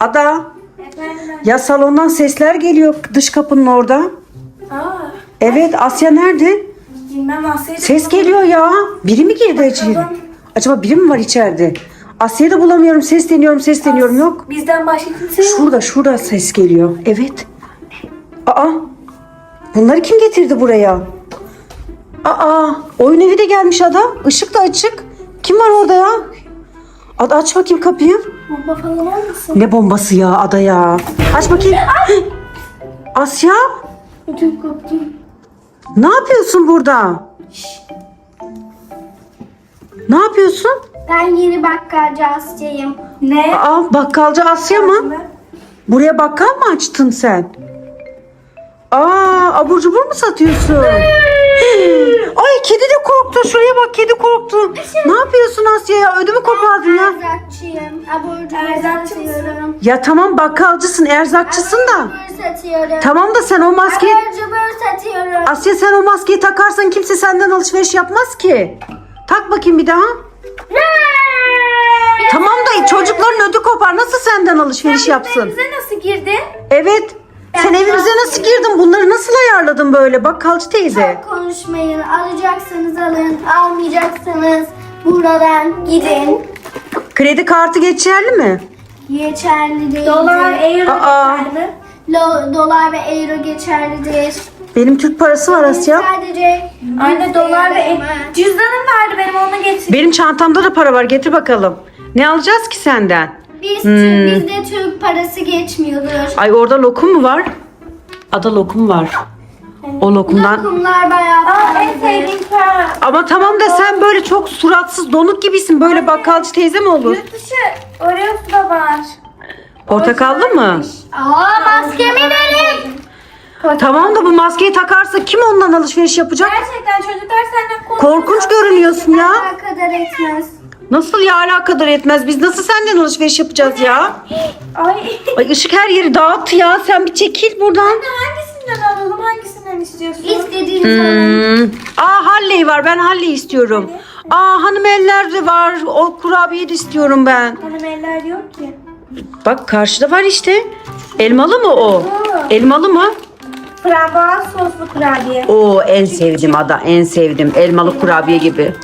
Ada. Efendim. Ya salondan sesler geliyor dış kapının orada. Aa, Evet Asya nerede? bilmem Asya'yı Ses geliyor ya. Biri mi girdi içeri? Bakalım. Acaba biri mi var içeride? Asya'yı da bulamıyorum. Sesleniyorum, sesleniyorum. Yok. Bizden başka kimse yok. Şurada, şurada ses geliyor. Evet. Aa. Bunları kim getirdi buraya? Aa. Oyun evi de gelmiş ada. Işık da açık. Kim var orada ya? Ada aç bakayım kapıyı. Bomba falan olmasın? Ne bombası ya ada ya. Aç bakayım. Asya. Ödüm koptu. Ne yapıyorsun burada? Ne yapıyorsun? Ben yeni bakkalcı Asya'yım. Ne? Aa bakkalcı Asya mı? Buraya bakkal mı açtın sen? Aa abur cubur mu satıyorsun? Ay kedi de korktu. Şuraya bak kedi korktu. Ne yapıyorsun Asya ya? Ödümü kopardın ya. Erzakçıyım. Abur cubur Erzakçı satıyorum. Ya tamam bakkalcısın, erzakçısın da. Abur satıyorum. Tamam da sen o maskeyi... Abur cubur satıyorum. Asya sen o maskeyi takarsan kimse senden alışveriş yapmaz ki. Tak bakayım bir daha. Tamam da çocukların ödü kopar. Nasıl senden alışveriş yapsın? Bize nasıl girdi? Evet. Sen evimize nasıl girdin? Bunları nasıl ayarladın böyle? Bakkalcı teyze. Konuşmayın. Alacaksanız alın. Almayacaksanız buradan gidin. Kredi kartı geçerli mi? Geçerli değil. Dolar, euro Aa. geçerli. Lo- dolar ve euro geçerlidir. Benim Türk parası var Asya. Sadece Anne dolar ve e- cüzdanım vardı benim onu getir. Benim çantamda da para var. Getir bakalım. Ne alacağız ki senden? Biz Hmm. bizde Türk parası geçmiyordur. Ay orada lokum mu var? Ada lokum var. O lokumdan. Lokumlar bayağı Aa en pahalıdır. sevdiğim para. Ama tamam da sen böyle çok suratsız donuk gibisin. Böyle bakkalcı teyze mi olur? Yurt dışı Oreo'su da var. Portakallı mı? Aa maskemi verin. Tamam da bu maskeyi takarsa kim ondan alışveriş yapacak? Gerçekten çocuklar senden korkuyor. Korkunç görünüyorsun ya. Ne kadar etmez. Nasıl ya alakadar etmez? Biz nasıl senden alışveriş yapacağız ya? Ay. Ay ışık her yeri dağıttı ya. Sen bir çekil buradan. Hangisinden alalım? Hangisinden istiyorsun? İstediğiniz alın. Hmm. Aa Halley var. Ben Halley istiyorum. Aa hanım eller de var. O kurabiye de istiyorum ben. Hanım eller yok ki. Bak karşıda var işte. Elmalı mı o? Elmalı mı? Frambuaz soslu kurabiye. Oo en sevdim ada. En sevdim. Elmalı kurabiye gibi.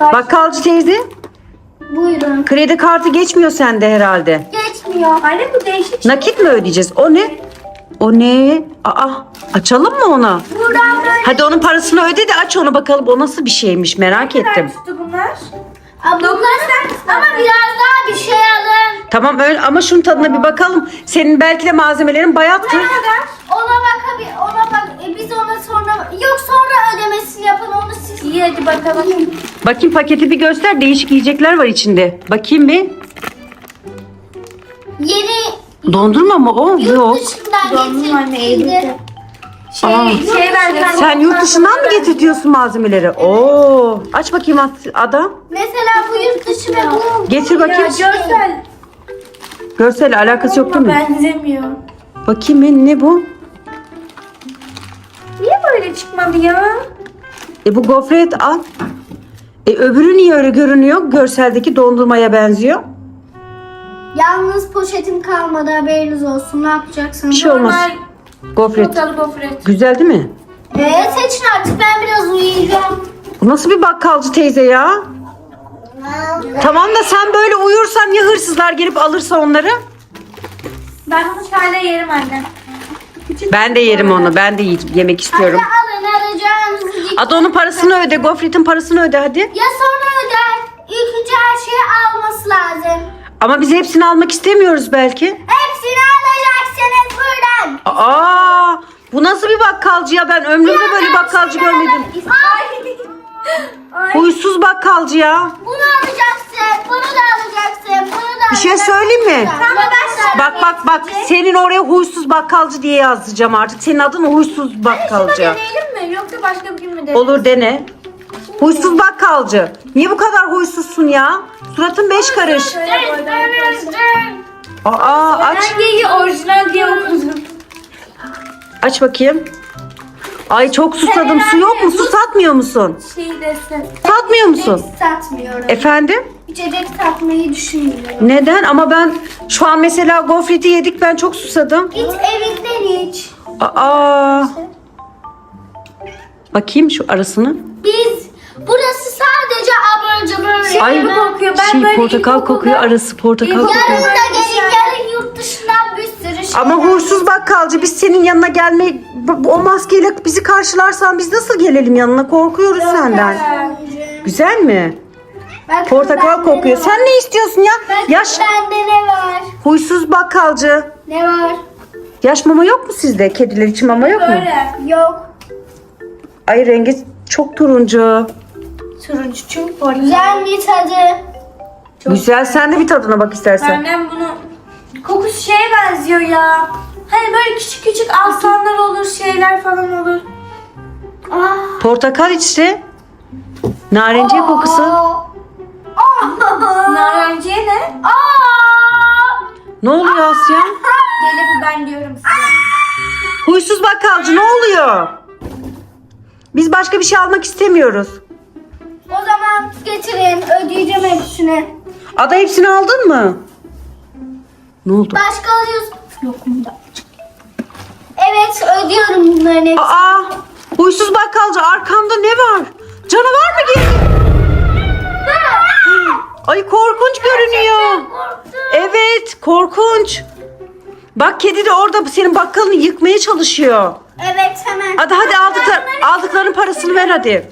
Bakkalcı teyze. Buyurun. Kredi kartı geçmiyor sende herhalde. Geçmiyor. Anne bu değişik. Nakit mi ödeyeceğiz? O ne? O ne? Aa açalım mı ona? Buradan böyle Hadi onun parasını öde de aç onu bakalım. O nasıl bir şeymiş merak ettim. Tuttu bunlar? ablalar ama biraz daha bir şey alın. Tamam öyle ama şunun tadına bir bakalım. Senin belki de malzemelerin bayattır. Ona bak abi ona bak. E, biz ona sonra yok sonra ödemesini yapın onu. İyi hadi bakalım. Bakayım paketi bir göster. Değişik yiyecekler var içinde. Bakayım bir. Yeni Dondurma mı o? yurt Yok. dışından Dondurma getirdiğinde Eylül'de. Şey, Aa. şey ben Sen yurt dışından mı getirtiyorsun malzemeleri? Oo. Aç bakayım At- Ada. mesela bu yurt dışı ve bu Getir Ya bakayım. görsel. Görsel alakası yok değil mi? Benzemiyor. Bakayım bir, ne bu? Niye böyle çıkmadı ya? E bu gofret al. E öbürü niye öyle görünüyor? Görseldeki dondurmaya benziyor. Yalnız poşetim kalmadı haberiniz olsun. Ne yapacaksınız? Bir şey olmaz. Normal Gofret. gofret. Güzel değil mi? Evet seçin artık ben biraz uyuyacağım. Bu nasıl bir bakkalcı teyze ya? Tamam da sen böyle uyursan ya hırsızlar gelip alırsa onları? Ben bunu çayla yerim anne. Ben de yerim onu. Ben de yemek istiyorum. Hadi alın alacağınızı gidin. Hadi onun parasını öde. Gofretin parasını öde hadi. Ya sonra öder. İlk önce her şeyi alması lazım. Ama biz hepsini almak istemiyoruz belki. Hepsini alacaksınız buradan. Aa, bu nasıl bir bakkalcı ya? Ben ömrümde böyle bakkalcı görmedim. Ay, Ay. Huysuz bakkalcı ya. bunu alacaksın, bunu da alacaksın, bunu da Bir şey söyleyeyim mi? Tamam ben Bak bak bak senin oraya huysuz bakkalcı diye yazacağım artık. Senin adın huysuz Şunu bakkalcı. deneyelim mi? Yoksa başka bir gün mü deneyelim? Olur dene. Huysuz bakkalcı. Niye bu kadar huysuzsun ya? Suratın beş karış. Aa aç. Orijinal diye okudum. Aç bakayım. Ay çok susadım. Su yok mu? Su satmıyor musun? Şey desin. Satmıyor musun? satmıyorum. Efendim? İçecek tatmayı düşünmüyorum. Neden? Ama ben şu an mesela gofreti yedik ben çok susadım. Git evinden iç. Aa. Bakayım şu arasını. Biz burası sadece abur cubur. Ay gibi kokuyor. Ben şey böyle portakal kokuyor arası portakal kokuyor. Yarın da gelin yarın yurt dışından bir sürü şey. Ama huysuz bakkalcı biz senin yanına gelme o maskeyle bizi karşılarsan biz nasıl gelelim yanına korkuyoruz senden. Güzel mi? Bakın Portakal bende kokuyor. ne Sen var. ne istiyorsun ya? Bakın Yaş bende ne var? huysuz bakkalcı. Ne var? Yaş mama yok mu sizde? Kediler için mama yok mu? Böyle. Yok. Ay rengi çok turuncu. Turuncu çünkü portakal. Güzel bir tadı. Güzel sen de bir tadına bak istersen. Benden bunu kokusu şeye benziyor ya. Hani böyle küçük küçük aslanlar olur, şeyler falan olur. Ah. Portakal işte. Narenciye kokusu. Aa. Narenciye ne? Aa. Ne oluyor Asya? Gelip ben diyorum size. Huysuz bakkalcı ne oluyor? Biz başka bir şey almak istemiyoruz. O zaman getirin ödeyeceğim hepsini. Ada hepsini aldın mı? Ne oldu? Başka alıyorsun. Yok bunda. Evet ödüyorum bunların hepsini. Aa, huysuz bakkalcı arkanda ne var? Canavar mı geldi? Ay. Korktum. Korkunç. Bak kedi de orada senin bakkalını yıkmaya çalışıyor. Evet hemen. Hadi hadi aldıklar, aldıkların parasını ver hadi.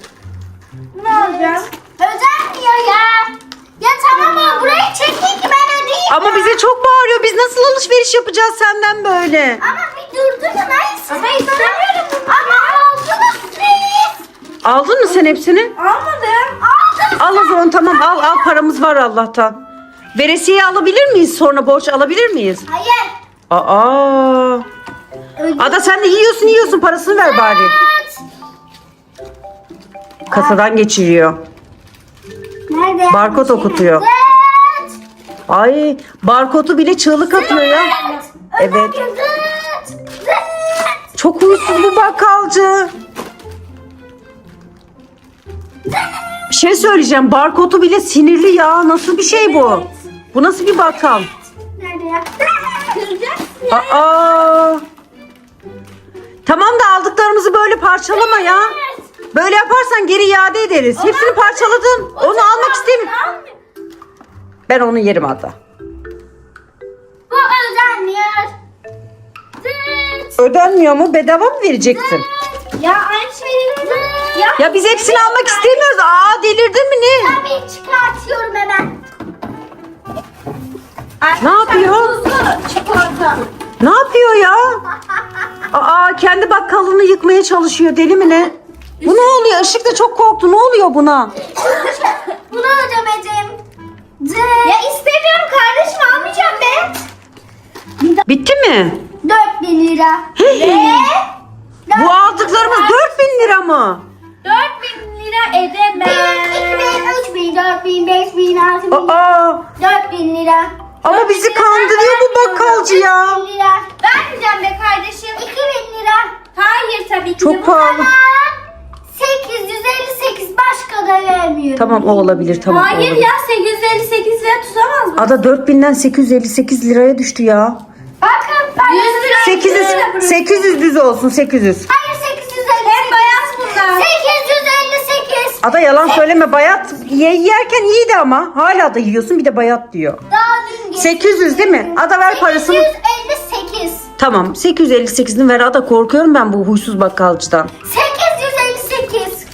Ne alacağım? Ödenmiyor ya. Ya tamam ama burayı çekin ki ben ödeyeyim. Ama bize çok bağırıyor. Biz nasıl alışveriş yapacağız senden böyle? Ama bir durdurun hayır Ama istemiyorum. Ama aldınız siz. Aldın mı sen hepsini? Almadım. Aldınız. Al o zaman tamam al al paramız var Allah'tan. Veresiye alabilir miyiz sonra borç alabilir miyiz? Hayır. Aa. Ada sen de yiyorsun yiyorsun parasını ver bari. Kasadan geçiriyor. Nerede? Barkod okutuyor. Ay barkodu bile çığlık atıyor ya. Evet. Çok huysuz bu bakkalcı. Bir şey söyleyeceğim. Barkodu bile sinirli ya. Nasıl bir şey bu? Bu nasıl bir bakkal? Nerede ya? Kıracaksın. Aa. Tamam da aldıklarımızı böyle parçalama ya. Böyle yaparsan geri iade ederiz. Hepsini parçaladın. Onu almak istemiyorum. Ben onu yerim hatta. Bu ödenmiyor. Zıt. Ödenmiyor mu? Bedava mı vereceksin? Ya aynı şeyleri Ya, Ya biz hepsini almak istemiyoruz. Aa delirdin mi ne? Ben bir çıkartıyorum hemen. Ne yapıyor? Tuzlu çikolata. Ne yapıyor ya? Aa kendi bakkalını yıkmaya çalışıyor. Deli mi ne? Bu ne oluyor? Işık da çok korktu. Ne oluyor buna? Bunu ödemedim. Zıt. Ya istemiyorum kardeşim almayacağım ben. Bitti mi? 4000 lira. Hey! Bu aldıklarımız 4000 lira mı? 4000 lira edemem. 2000, 3000, 4000, 5000, 6000, Aa 4000 lira. Ama bizi kandırıyor bu bakkalcı ya. 3000 lira. Vermeyeceğim be kardeşim. 2000 lira. Hayır tabii ki. Çok de. Bu pahalı. Ama 858 başka da vermiyorum. Tamam o olabilir tamam. o Hayır olabilir. ya 858 lira tutamaz mı? Ada 4000'den 858 liraya düştü ya. Bakın ben 100 lira. 800 800 düz olsun 800. Hayır 858. Hem bayat bunlar. 858. Ada yalan söyleme bayat ye, yerken iyiydi ama hala da yiyorsun bir de bayat diyor. Daha dün getirdim. 800 değil mi? Ada ver parasını. 858. Tamam 858'ini ver Ada korkuyorum ben bu huysuz bakkalcıdan. 858.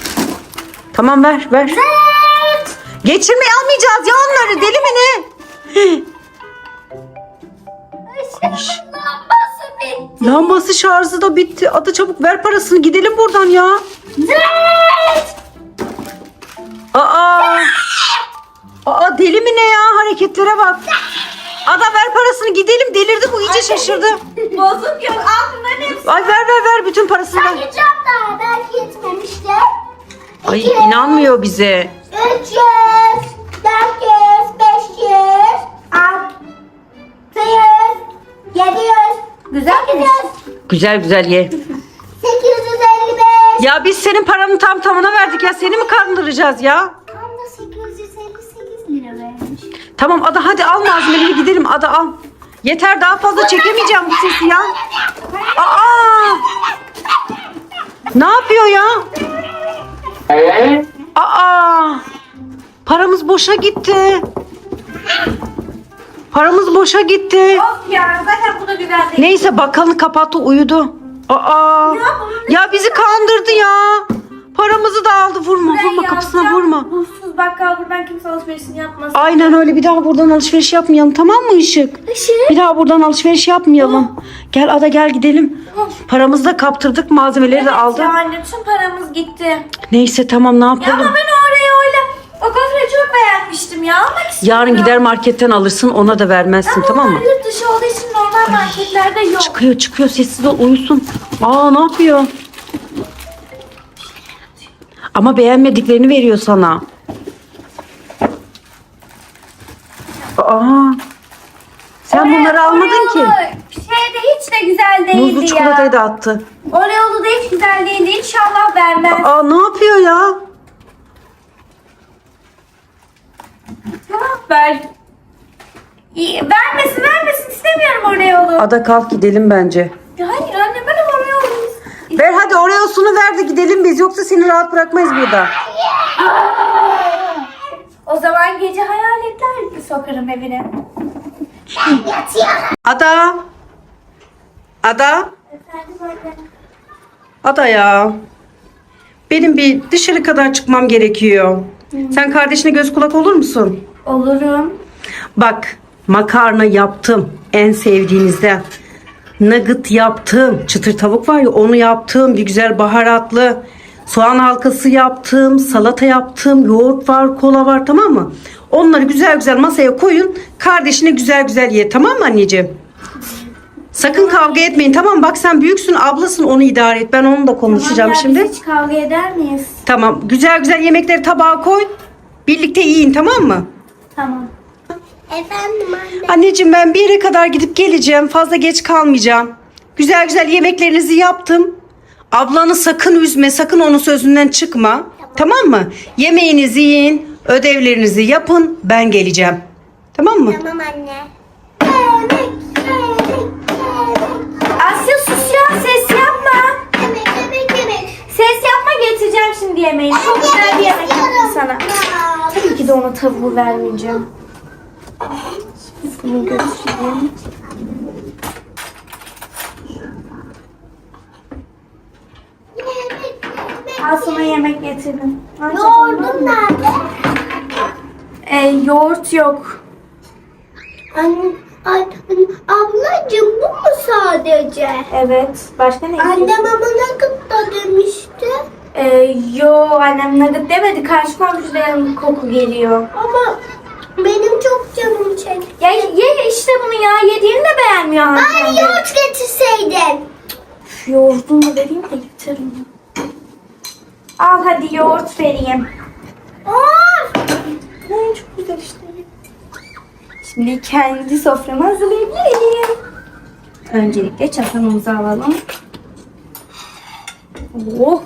Tamam ver ver. Evet. Geçirmeyi almayacağız ya onları deli mi ne? Işığın lambası bitti. Lambası şarjı da bitti. Ada çabuk ver parasını gidelim buradan ya. Evet. Aa. Aa deli mi ne ya hareketlere bak. Ada ver parasını gidelim delirdi bu iyice şaşırdı. Bozuk yok. Al bunların hepsini. Ay ver ver ver bütün parasını ver. Sayacağım daha belki yetmemiştir. Ay 200, inanmıyor bize. 300, 400, 500, 600, 700, Güzelmiş. 800, Güzel güzel ye. 855. Ya biz senin paranı tam tamına verdik ya seni mi kandıracağız ya? Tamam Ada hadi al malzemeleri gidelim Ada al. Yeter daha fazla çekemeyeceğim bu sesi ya. Aa! Ne yapıyor ya? Aa! Paramız boşa gitti. Paramız boşa gitti. Of ya zaten bu da güzel değil. Neyse bakkalını kapattı uyudu. Aa! Ya bizi kandırdı ya. Paramızı da aldı. Vurma Ben vurma kapısına vurma. Ruhsuz bakkal buradan kimse alışverişini yapmasın. Aynen öyle bir daha buradan alışveriş yapmayalım tamam mı Işık? Işık. Bir daha buradan alışveriş yapmayalım. Gel Ada gel gidelim. Paramızı da kaptırdık malzemeleri de aldık. Yani tüm paramız gitti. Neyse tamam ne Ya yapalım? ama ben oraya öyle o gofreti çok beğenmiştim ya. Almak istiyorum. Yarın gider marketten alırsın ona da vermezsin tamam mı? Yurt dışı olduğu için normal marketlerde yok. Çıkıyor çıkıyor sessiz ol uyusun. Aa ne yapıyor? Ama beğenmediklerini veriyor sana. Aa. Sen bunları almadın ki. Şey de hiç de güzel değildi Muzlu ya. çikolatayı da attı. Oreo'lu da hiç güzel değildi. İnşallah vermez. Aa ne yapıyor ya? Tamam ver. İyi, vermesin vermesin istemiyorum Oreo'lu. Ada kalk gidelim bence. Ya Hayır anne ben Oreo'lu. Ver hadi oraya sunu ver de gidelim biz yoksa seni rahat bırakmayız burada. O zaman gece hayaletler sokarım evine. Ada. Ada. Efendim anne. Ada ya. Benim bir dışarı kadar çıkmam gerekiyor. Sen kardeşine göz kulak olur musun? Olurum. Bak makarna yaptım en sevdiğinizden. Nugget yaptım. Çıtır tavuk var ya onu yaptım. Bir güzel baharatlı. Soğan halkası yaptım. Salata yaptım. Yoğurt var, kola var tamam mı? Onları güzel güzel masaya koyun. Kardeşine güzel güzel ye tamam mı anneciğim? Sakın kavga etmeyin tamam? Bak sen büyüksün ablasın onu idare et. Ben onunla konuşacağım Aman ya, şimdi. Hiç kavga eder miyiz? Tamam güzel güzel yemekleri tabağa koy. Birlikte yiyin tamam mı? Tamam. Efendim anne. Anneciğim ben bir yere kadar gidip geleceğim. Fazla geç kalmayacağım. Güzel güzel yemeklerinizi yaptım. Ablanı sakın üzme. Sakın onun sözünden çıkma. Tamam mı? Yemeğinizi yiyin. Ödevlerinizi yapın. Ben geleceğim. Tamam mı? Tamam anne. Asya sus ya ses yapma. Yemek, yemek, yemek. Ses yapma getireceğim şimdi yemeğini. Çok güzel bir yemek yaptım sana. Tabii ki de ona tavuğu vermeyeceğim. Bunu yemek. Al sana yemek getirdim. Yoğurdum nerede? Ee, yoğurt yok. Anne, ay, ablacığım bu mu sadece? Evet. Başka ne Annem ama ne kadar demişti. Ee, yo annem nugget demedi. Karşı komşuların koku geliyor. Ama benim çok canım çekti. Ya ye işte bunu ya. Yediğini de beğenmiyor Bari hanımefendi. yoğurt getirseydin. Üf, Yoğurdunu da vereyim de getiririm. Al hadi yoğurt vereyim. Of! Ay, çok güzel işte. Şimdi kendi soframı hazırlayabilirim. Öncelikle çatalımızı alalım. Oh!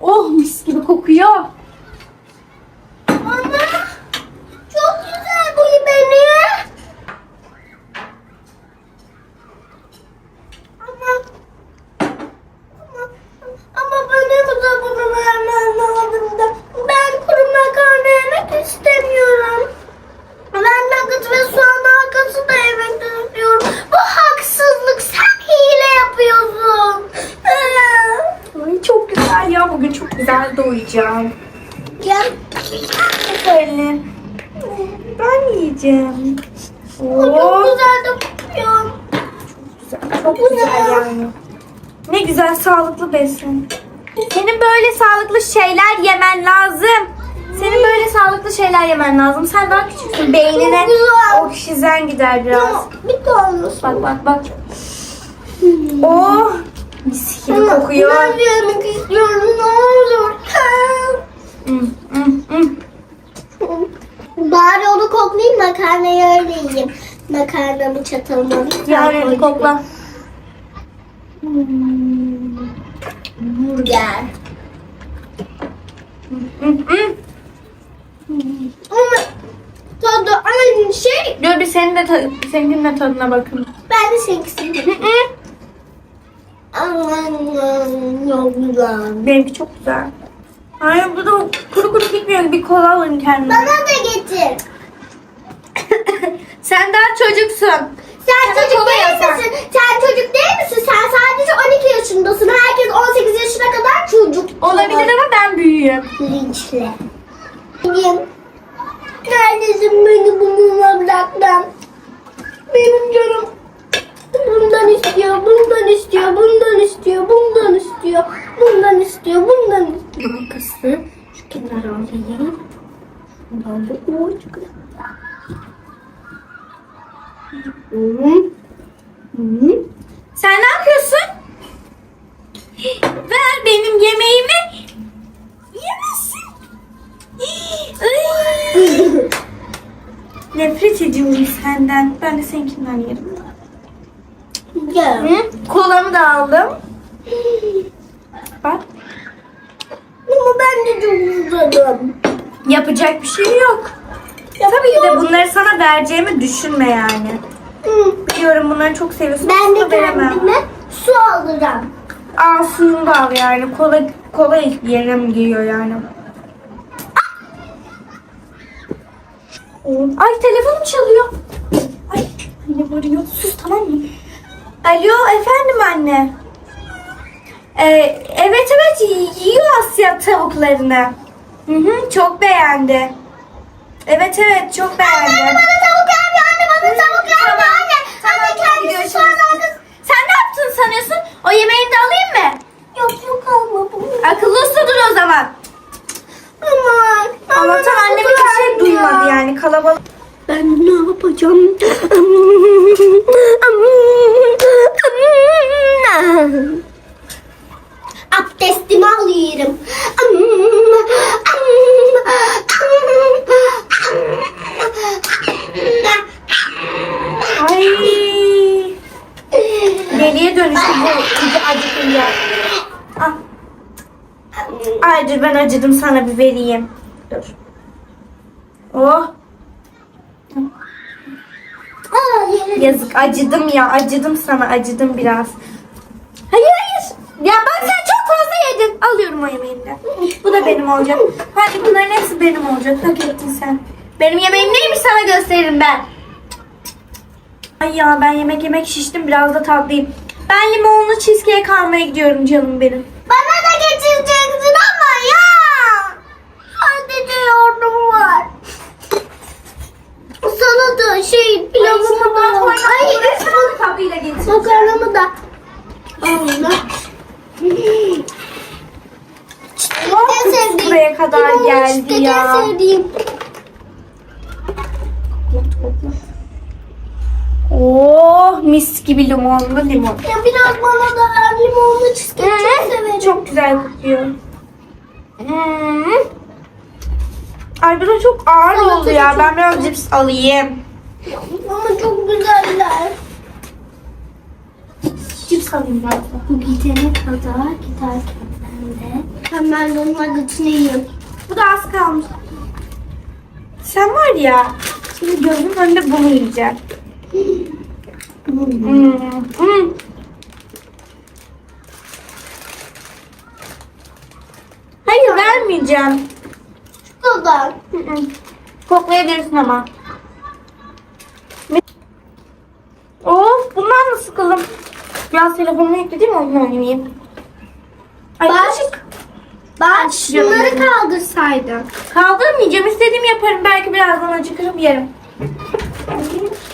Oh mis gibi kokuyor. Ana! Çok güzel bu yemeği. Ama ama, ama benim de bunu vermem lazım da. Ben kuru makarna yemek istemiyorum. Ben nugget ve soğan halkası da yemek istiyorum. Bu haksızlık. Sen hile yapıyorsun. Ay çok güzel ya. Bugün çok güzel doyacağım. Gel. Böyle. Ben yiyeceğim. Bu çok Oh, güzel de kokuyor. Çok güzel yani. Ne güzel sağlıklı besin. Senin böyle sağlıklı şeyler yemen lazım. Senin böyle sağlıklı şeyler yemen lazım. Sen daha küçüksün. Beynine oksijen gider biraz. Bir tanesi. Bak bak bak. Oh mis gibi kokuyor. Ben yemek istiyorum ne olur. Hmm, hmm, hmm. Bari onu koklayayım makarnayı öyle yiyeyim. Makarnamı çatalıma Yani kokla. Burger. Hmm, hmm. Ama tadı aynı şey. Dur bir senin de ta- seninkinin de tadına bakın. Ben de seninkisini. Aman çok güzel. Benimki çok güzel. Ay bu da kuru kuru gitmiyor. Bir kola alın kendine. Bana da getir. Sen daha çocuksun. Sen Sana çocuk kola değil yapar. misin? Sen çocuk değil misin? Sen sadece 12 yaşındasın. Herkes 18 yaşına kadar çocuk. Olabilir ama ben büyüğüm. Linçle. Benim. Neredesin beni bununla bıraktın? Benim canım. Bundan istiyor, bundan istiyor, bundan istiyor, bundan istiyor, bundan istiyor, bundan istiyor. Arkası. Şu kenara alayım. Bundan da o. Hı. Sen ne yapıyorsun? Ver benim yemeğimi. Yemezsin. Ay. Nefret ediyorum senden. Ben de seninkinden yerim. Gel. Kolamı da aldım. Bak. Ama ben de çok uzadım. Yapacak bir şey yok. Tabii ki de bunları sana vereceğimi düşünme yani. Biliyorum bunları çok seviyorsun. Ben de sana veremem. kendime su alacağım. Al suyunu da al yani. Kola, kola yerine mi giriyor yani? Ay telefonum çalıyor. Ay anne arıyor. Sus tamam mı? Alo efendim anne. Ee, evet evet yiyor Asya tavuklarını. Hı hı, çok beğendi. Evet evet çok beğendi. Bana tavuk gelmiyor anne bana tavuk gelmiyor Tamam. anne. Anne kendisi an aldı. Sen ne yaptın sanıyorsun? O yemeğini de alayım mı? Yok yok alma bunu. Akıllı usludur o zaman. Aman. Allah'tan annem hiçbir şey duymadı yani kalabalık. Ben ne yapacağım? Abdestimi alıyorum. Ay. Deliye dönüştü bu iyice acıkınca. Ah. Ay dur ben acıdım sana bir vereyim. Dur. Oh yazık acıdım ya acıdım sana acıdım biraz. Hayır hayır. Ya bak sen çok fazla yedin. Alıyorum o yemeğini de. Bu da benim olacak. Hadi bunların hepsi benim olacak. Hak ettin sen. Benim yemeğim neymiş sana gösteririm ben. Ay ya ben yemek yemek şiştim biraz da tatlıyım. Ben limonlu cheesecake almaya gidiyorum canım benim. Bana da getireceksin ama ya. Sadece yoğurdum var. Sana da şey pilavımı da Ay, tatlıyla getir. makarnamı da. Allah. En sevdiğim. Buraya kadar Limonlu geldi cheesecake ya. En sevdiğim. Oh mis gibi limonlu limon. Ya biraz bana da ver limonlu cheesecake çok severim. Çok güzel kokuyor. Hmm. Ay bu da çok ağır Salata oldu ya. çok Ben biraz cips alayım. Ama çok güzeller. Cips alayım da. Bu gidene kadar giderken ben de hemen onunla götüreyim. Bu da az kalmış. Sen var ya. Şimdi gözümün önünde bunu yiyeceğim. Hayır vermeyeceğim. Hı. Koklayabilirsin ama. Of bundan da sıkıldım. Biraz telefonumu yükledim oyun oynayayım. Ay Bak. kaşık. Ben şunları kaldırsaydım. Kaldırmayacağım. istediğimi yaparım. Belki birazdan acıkırım yerim.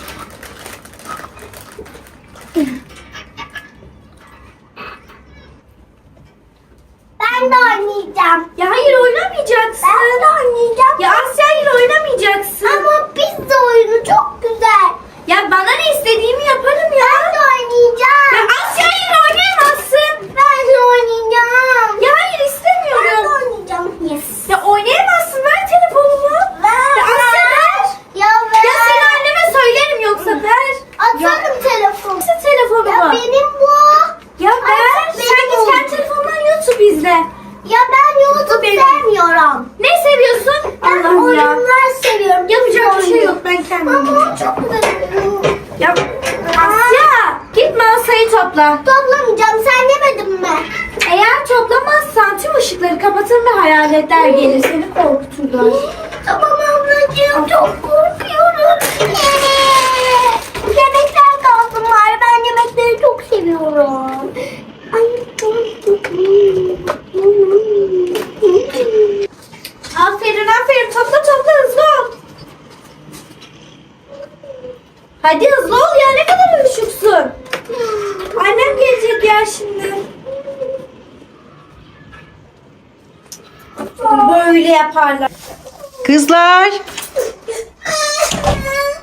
Ben de oynayacağım. Ya hayır oynamayacaksın. Ben de oynayacağım. Ya Asya hayır oynamayacaksın. Ama pizza oyunu çok güzel. Ya bana ne istediğimi yaparım ya. Ben de oynayacağım. Ya Asya hayır oynayamazsın. Ben de oynayacağım. Ya hayır Ben de istemiyorum. oynayacağım. Yes. Ya oynayamazsın. Ver telefonumu. Ver. Ya Asya ver. Ya ver. Ya seni anneme söylerim yoksa ver. Atarım telefonu. Nasıl telefonumu? Ya benim bu. Ya ver. Ay, Sen benim git oldu. kendi telefonundan YouTube izle. Ya ben YouTube sevmiyorum. Ne seviyorsun? Ben Allah'ım ya. oyunlar seviyorum. Yapacak bir şey yok ben kendim Ama yapacağım. o çok seviyorum. Ya Asya git masayı topla. Toplamayacağım. Sen yemedin mi? Eğer toplamazsan tüm ışıkları kapatır ve hayaletler gelir seni korkuturlar. Tamam ablacığım çok korkuyorum. Yemekler kalsın var. Ben yemekleri çok seviyorum. Ay. Aferin aferin topla topla hızlı ol. Hadi hızlı ol ya ne kadar üşüksün. Annem gelecek ya şimdi. Böyle yaparlar. Kızlar.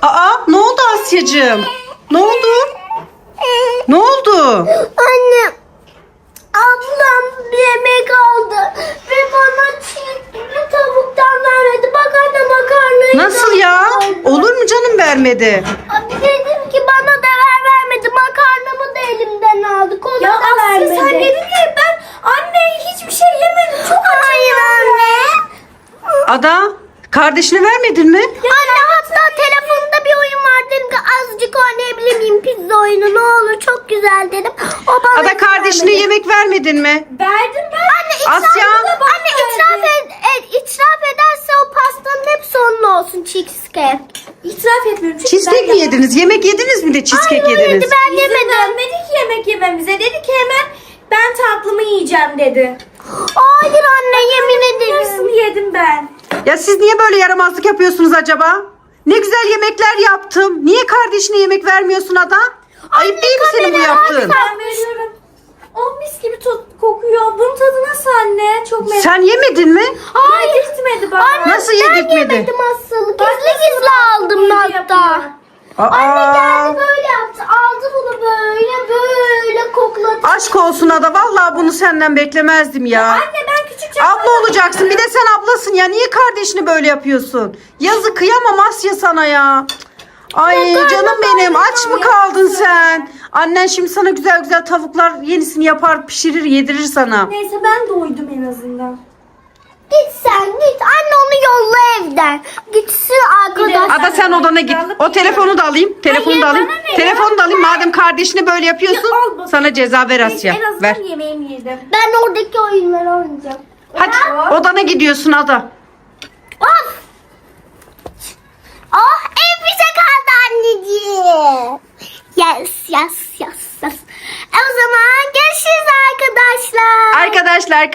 Aa ne oldu Asyacığım? Ne oldu? Ne oldu? Anne. Ablam yemek aldı ve bana çiğ tavuktan vermedi. Bak anne makarnayı Nasıl ya? aldı. Olur mu canım vermedi? Abi dedim ki bana da ver vermedi. Makarnamı da elimden aldı. Kola Ya da Asya vermedi. sen dedin ya ben anne hiçbir şey yemedim. Çok Hayır anne. Ada kardeşine vermedin mi? Anne hatta telefonda bir oyun var dedim ki azıcık oynayabilir miyim pizza oyunu ne olur çok güzel dedim. O bana Ada kardeşine vermedi. yemek vermedin mi? Verdim ben. Anne Asya. anne israf, ed, ed- israf ederse o pastanın hepsi onun olsun cheesecake. İtiraf etmiyorum. Çünkü Cheesecake ben mi yediniz? Yemek yediniz mi de cheesecake Hayır, yediniz? yedi, ben İzin yemedim. vermedi ki yemek yememize. Dedi ki hemen ben tatlımı yiyeceğim dedi. Hayır anne yemin ederim. Yarısını yedim ben. Ya siz niye böyle yaramazlık yapıyorsunuz acaba? Ne güzel yemekler yaptım. Niye kardeşine yemek vermiyorsun Ada? Ayıp değil mi senin bu yaptığın? Ben veriyorum. Oh mis gibi kokuyor. Bunun tadı nasıl anne? Çok merak Sen yemedin mi? Hayır. Yedirtmedi bana. Anne, Nasıl Ben yedirtmedi? yemedim. Bak Gizli gizli aldım hatta. Yapıyor. Anne Aa, geldi böyle yaptı. Aldı bunu böyle böyle kokladı. aşk olsun Ada. Vallahi bunu senden beklemezdim ya. Anne ben küçükçe Abla olacaksın. Bir de sen ablasın ya. Niye kardeşini böyle yapıyorsun? Yazık kıyamam Asya sana ya. Ay Ya canım benim aç mı ya. kaldın sen? Annen şimdi sana güzel güzel tavuklar yenisini yapar pişirir yedirir sana. Neyse ben doydum en azından. Git sen git. Anne onu yolla evden. Gitsin arkadaş. Ada sen odana git. O telefonu da alayım. Telefonu da Hayır, alayım. bana ne ya? Telefonu da alayım. Madem kardeşini böyle yapıyorsun Ya, al sana ceza ver Asya. En azından Ver. yemeğimi yedim. Ben oradaki oyunları oynayacağım. Hadi odana gidiyorsun Ada. Of. Oh ev bize kaldı anneciğim. Yes yes yes yes. E o zaman görüşürüz arkadaşlar. Arkadaşlar